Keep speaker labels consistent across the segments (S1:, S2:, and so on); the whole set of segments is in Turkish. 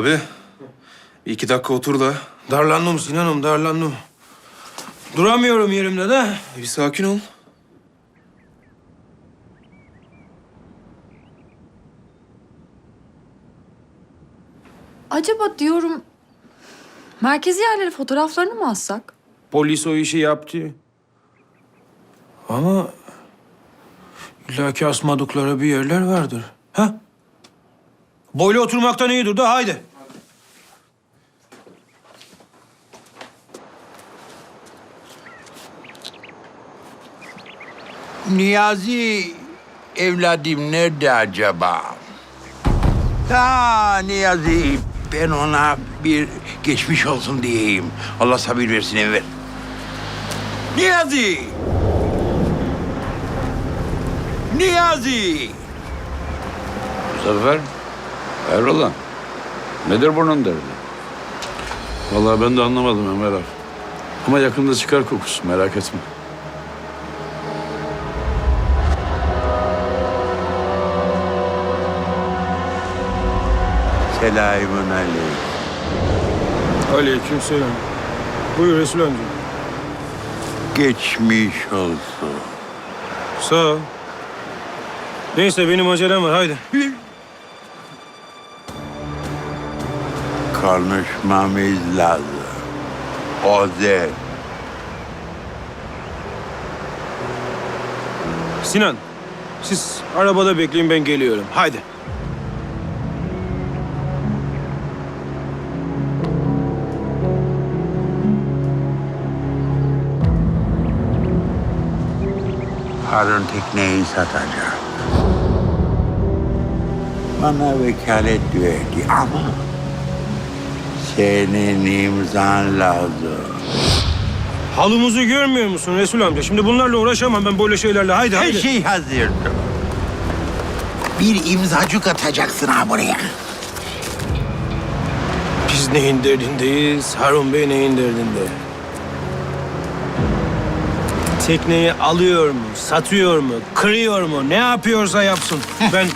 S1: Abi bir iki dakika otur da.
S2: Darlandım Sinan'ım, darlandım. Duramıyorum yerimde de.
S1: Bir sakin ol.
S3: Acaba diyorum merkezi yerlere fotoğraflarını mı alsak?
S2: Polis o işi yaptı. Ama illaki asmadıkları bir yerler vardır. Ha? Böyle oturmaktan iyidir de haydi.
S4: Niyazi evladım nerede acaba? Ha Niyazi ben ona bir geçmiş olsun diyeyim. Allah sabır versin evvel. Niyazi! Niyazi!
S5: Zafer, hayrola? Nedir bunun derdi? Vallahi ben de anlamadım Ömer abi. Ama yakında çıkar kokusu, merak etme.
S4: Selamun aleyküm.
S2: Aleyküm selam. Buyur Resul amca.
S4: Geçmiş olsun.
S2: Sağ ol. Neyse benim acelem var haydi.
S4: Konuşmamız lazım. Özel.
S2: Sinan, siz arabada bekleyin ben geliyorum. Haydi.
S4: Harun tekneyi satacak. Bana vekalet verdi ama senin imzan lazım.
S2: Halımızı görmüyor musun Resul amca? Şimdi bunlarla uğraşamam ben böyle şeylerle. Haydi
S4: Her
S2: haydi.
S4: şey hazırdır. Bir imzacık atacaksın ha buraya.
S2: Biz neyin derdindeyiz? Harun Bey neyin derdinde? Tekneyi alıyor mu, satıyor mu, kırıyor mu, ne yapıyorsa yapsın. Ben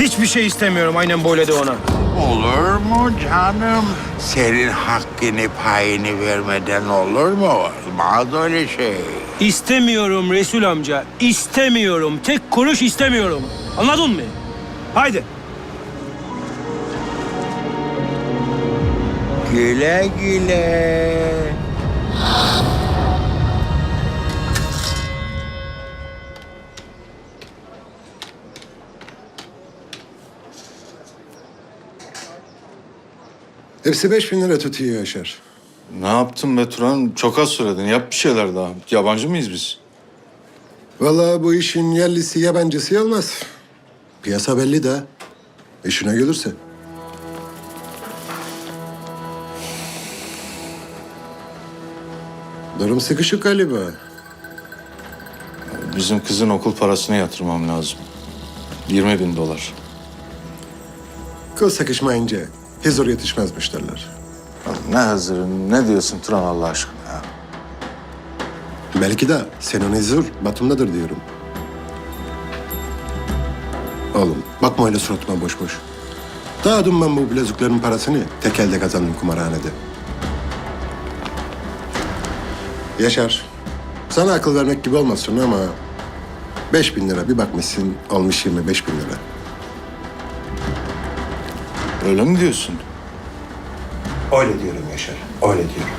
S2: hiçbir şey istemiyorum aynen böyle de ona.
S4: Olur mu canım? Senin hakkını payını vermeden olur mu? Olmaz öyle şey.
S2: İstemiyorum Resul amca, istemiyorum. Tek kuruş istemiyorum. Anladın mı? Haydi.
S4: Güle güle.
S6: Hepsi beş bin lira tutuyor Yaşar.
S7: Ne yaptın be Turan? Çok az söyledin. Yap bir şeyler daha. Yabancı mıyız biz?
S6: Vallahi bu işin yerlisi yabancısı olmaz. Piyasa belli de. İşine gelirse. Durum sıkışık galiba.
S7: Bizim kızın okul parasını yatırmam lazım. 20 bin dolar.
S6: Kıl sıkışmayınca huzur yetişmezmiş derler.
S7: Ne hazırın, ne diyorsun Turan Allah aşkına ya?
S6: Belki de senin huzur Batum'dadır diyorum. Oğlum bakma öyle suratıma boş boş. Daha dün ben bu bileziklerin parasını tek elde kazandım kumarhanede. Yaşar, sana akıl vermek gibi olmasın ama... Beş bin lira bir bakmışsın olmuş yirmi beş bin lira.
S7: Öyle mi diyorsun?
S6: Öyle diyorum Yaşar, öyle diyorum.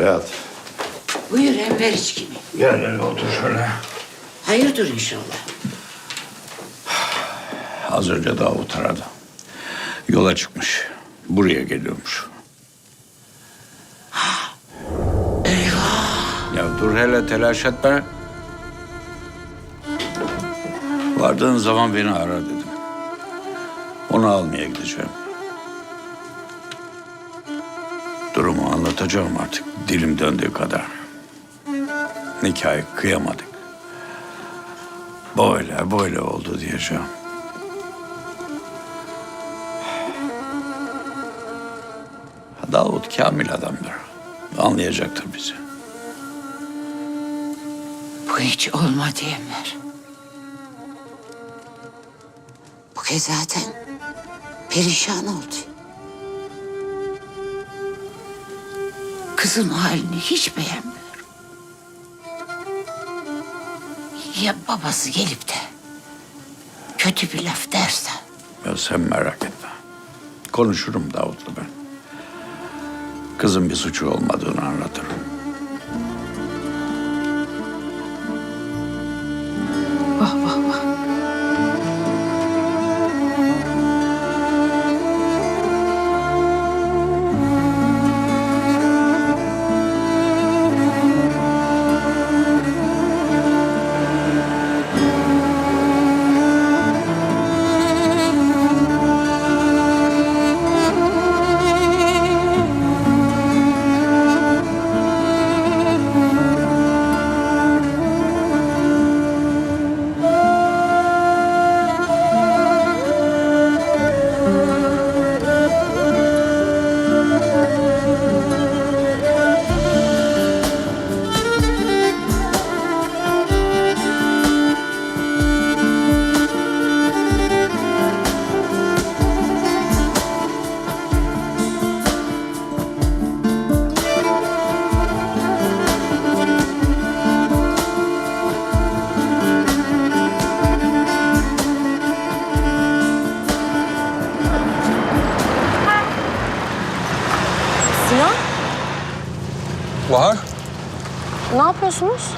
S4: Rahat.
S8: Buyur Enver içkini.
S4: Gel hele otur şöyle.
S8: Hayırdır inşallah.
S5: Az önce Davut aradı. Yola çıkmış. Buraya geliyormuş. Eyvah! Ya dur hele telaş etme. Vardığın zaman beni ara dedim. Onu almaya gideceğim. Durumu anlatacağım artık dilim döndüğü kadar. Nikahı kıyamadık. Böyle böyle oldu diyeceğim. Davut kamil adamdır. Anlayacaktır bizi.
S8: Bu hiç olmadı Enver. Bu kez zaten perişan oldu. Kızın halini hiç beğenmiyorum. Ya babası gelip de kötü bir laf derse?
S5: Ya sen merak etme. Konuşurum Davut'la ben. Kızın bir suçu olmadığını anlatırım.
S3: 不好
S9: 不
S1: 好
S9: 不 yapıyorsunuz?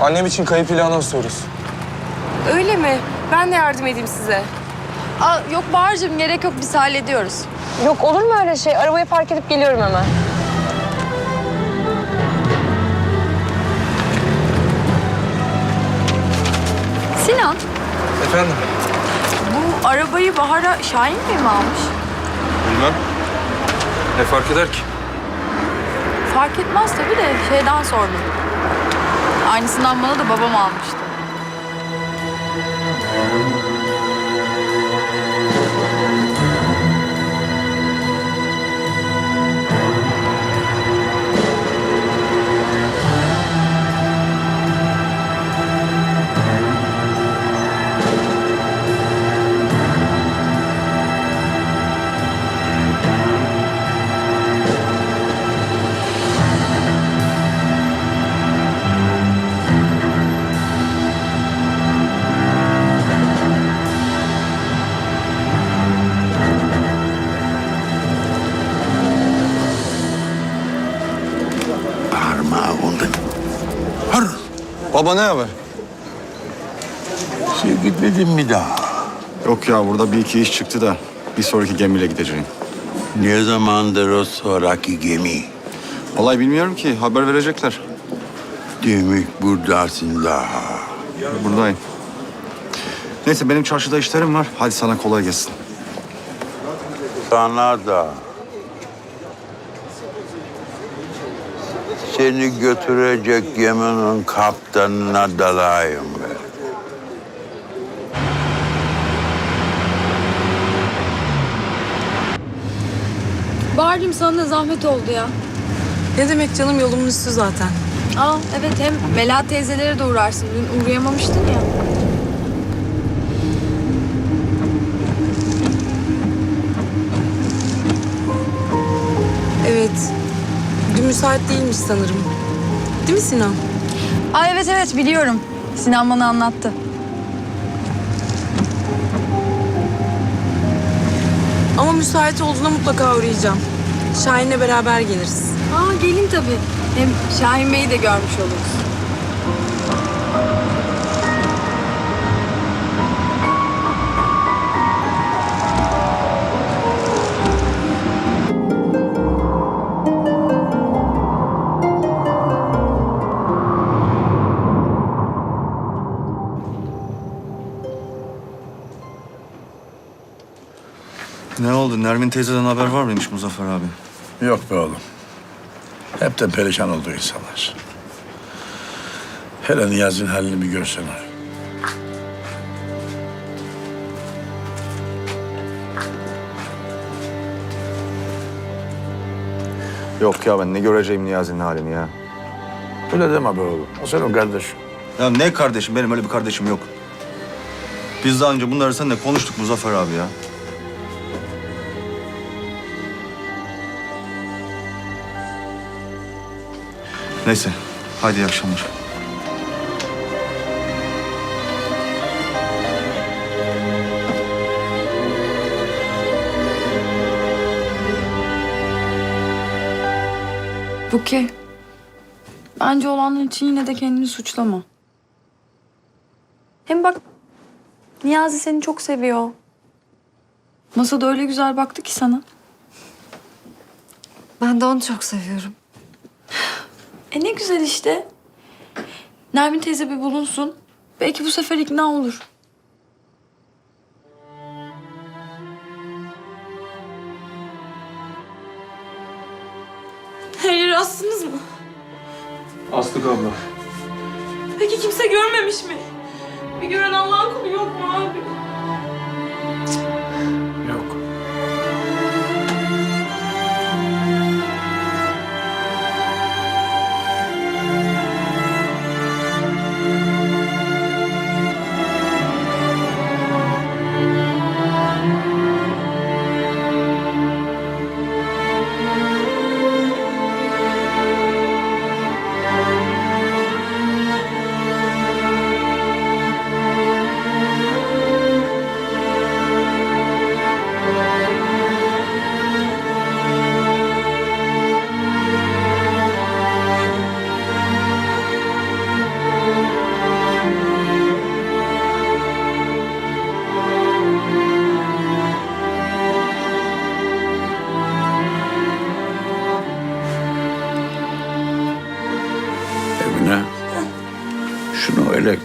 S1: annem için kayıp ilanı asıyoruz.
S9: Öyle mi? Ben de yardım edeyim size.
S3: Aa, yok Bahar'cığım gerek yok biz hallediyoruz.
S9: Yok olur mu öyle şey? Arabayı park edip geliyorum hemen.
S3: Sinan
S1: Efendim?
S3: bu arabayı Bahar'a Şahin Bey mi almış?
S1: Bilmem. Ne fark eder ki?
S3: Fark etmez tabii de şeyden sordum. Aynısından bana da babam almıştı.
S7: Baba ne haber?
S4: Sen gitmedin mi daha?
S10: Yok ya burada bir iki iş çıktı da bir sonraki gemiyle gideceğim.
S4: Ne zamandır o sonraki gemi?
S10: Vallahi bilmiyorum ki haber verecekler.
S4: Demek buradasın daha.
S10: Buradayım. Neyse benim çarşıda işlerim var. Hadi sana kolay gelsin.
S4: Sana da. Seni götürecek geminin kaptanına dalayım ben.
S3: Bahar'cığım sana da zahmet oldu ya.
S9: Ne demek canım yolumun üstü zaten.
S3: Aa evet hem Melahat teyzelere de uğrarsın. Dün uğrayamamıştın ya.
S9: Evet. Müsait değilmiş sanırım. Değil mi Sinan?
S3: Aa evet evet biliyorum. Sinan bana anlattı.
S9: Ama müsait olduğuna mutlaka uğrayacağım. Şahin'le beraber geliriz.
S3: Aa gelin tabii. Hem Şahin Bey'i de görmüş oluruz.
S10: Oldu? Nermin teyzeden haber var mıymış Muzaffer abi?
S5: Yok be oğlum. Hep de perişan oldu insanlar. Hele Niyazi'nin halini bir görseler.
S10: Yok ya ben ne göreceğim Niyazi'nin halini ya.
S5: Öyle deme be oğlum. O senin kardeşin.
S10: Ya ne kardeşim? Benim öyle bir kardeşim yok. Biz daha önce bunları seninle konuştuk Muzaffer abi ya. Neyse. Haydi iyi akşamlar.
S3: Buke. Bence olanlar için yine de kendini suçlama. Hem bak Niyazi seni çok seviyor. Masada öyle güzel baktı ki sana.
S11: Ben de onu çok seviyorum.
S3: E ne güzel işte. Nermin teyze bir bulunsun. Belki bu sefer ikna olur.
S9: Her yeri astınız mı?
S1: Aslık abla.
S9: Peki kimse görmemiş mi? Bir gören Allah'ın kulu yok mu abi?
S2: Yok.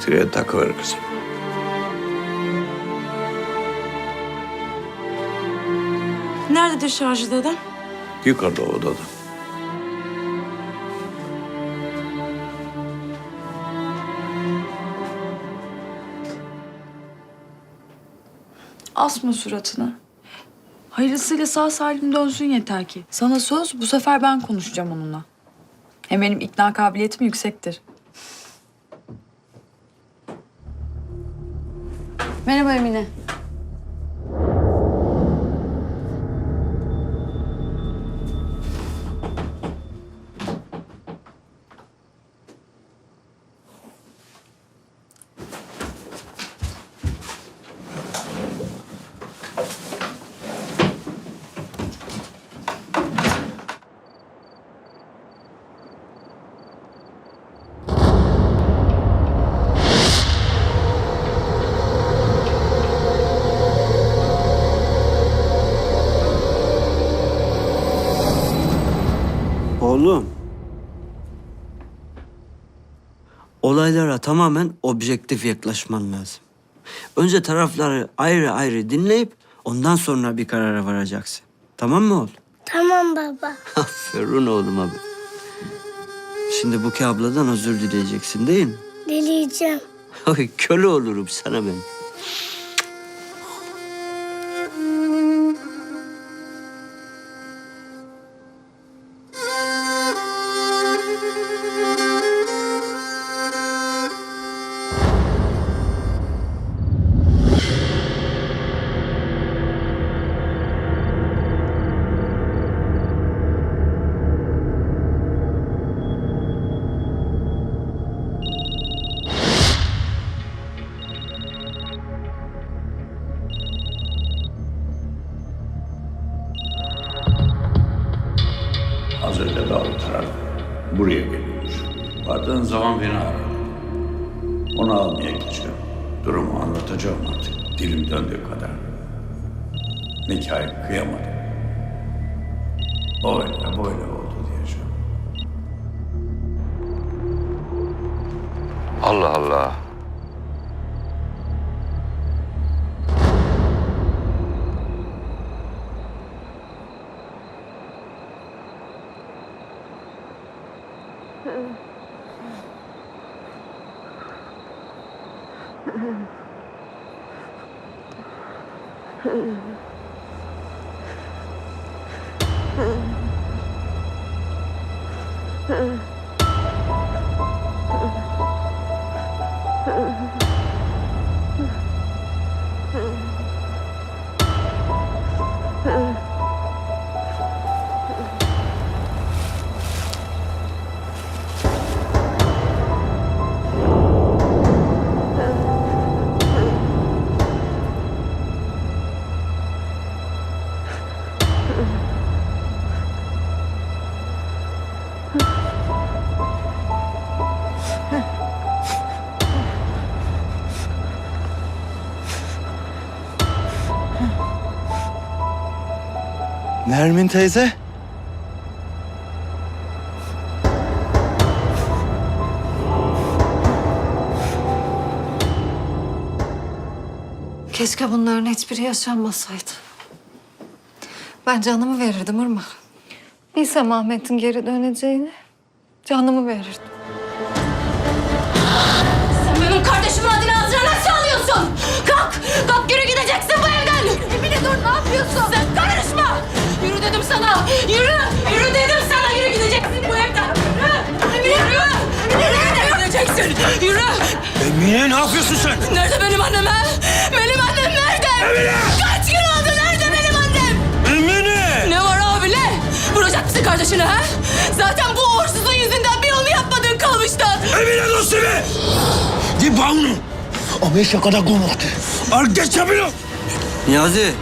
S5: Elektriğe takıver kızım.
S9: Nerededir şarjı dedem?
S5: Yukarıda odada.
S3: Asma suratını. Hayırlısıyla sağ salim dönsün yeter ki. Sana söz bu sefer ben konuşacağım onunla. Hem benim ikna kabiliyetim yüksektir. Merhaba Emine.
S12: Oğlum. Olaylara tamamen objektif yaklaşman lazım. Önce tarafları ayrı ayrı dinleyip ondan sonra bir karara varacaksın. Tamam mı oğlum?
S11: Tamam baba.
S12: Aferin oğlum abi. Şimdi Buke abladan özür dileyeceksin değil mi?
S11: Dileyeceğim.
S12: Köle olurum sana ben.
S5: Az önce dağıtarak buraya geliyormuş. Vardığın zaman beni aradı. Onu almaya gideceğim. Durumu anlatacağım artık. Dilim döndüğü kadar. Nikahı kıyamadım. Öyle böyle oldu diyeceğim.
S1: Allah Allah. Mm-hmm.
S10: Nermin teyze.
S11: Keşke bunların hiçbiri yaşanmasaydı. Ben canımı verirdim Irmak. Bilsem Ahmet'in geri döneceğini canımı verirdim.
S9: Sen benim kardeşimin adını ağzına nasıl alıyorsun? Kalk! Kalk yürü gideceksin bu evden! Emine dur ne yapıyorsun? Sen karışma! Yürü sana! Yürü! Yürü dedim sana! Yürü gideceksin bu evden! Yürü! Yürü! Nereye gideceksin? Yürü!
S2: Emine ne yapıyorsun sen?
S9: Nerede benim annem ha? Benim annem nerede? Emine! Kaç gün oldu? Nerede benim annem?
S2: Emine!
S9: Ne var abi ne? Vuracak mısın kardeşini ha? Zaten bu uğursuzun yüzünden bir yolunu yapmadığın kalmıştı.
S2: Emine dostum! Di bağını! Ama şakada komaktı. Al geç yapıyor!
S12: Niyazi.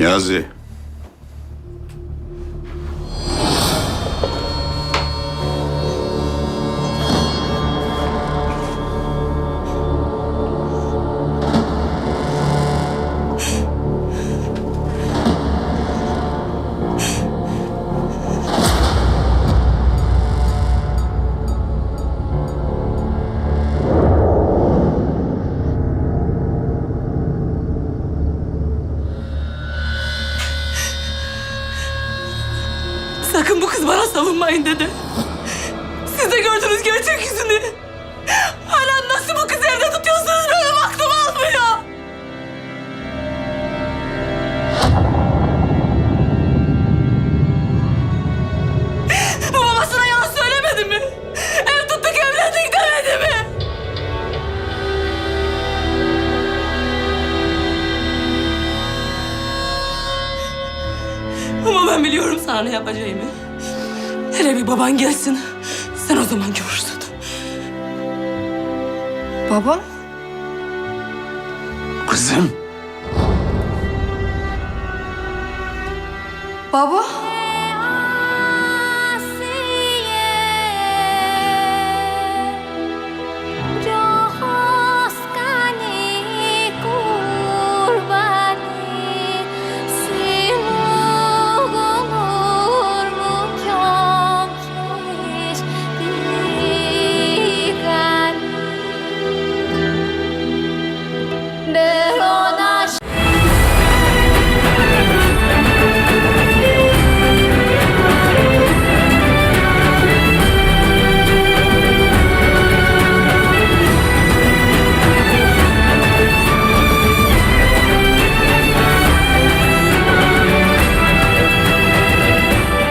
S5: Niyazi.
S9: Ne yapacağımı. Hele bir baban gelsin. Sen o zaman görürsün.
S11: Baba?
S5: Kızım.
S11: Baba?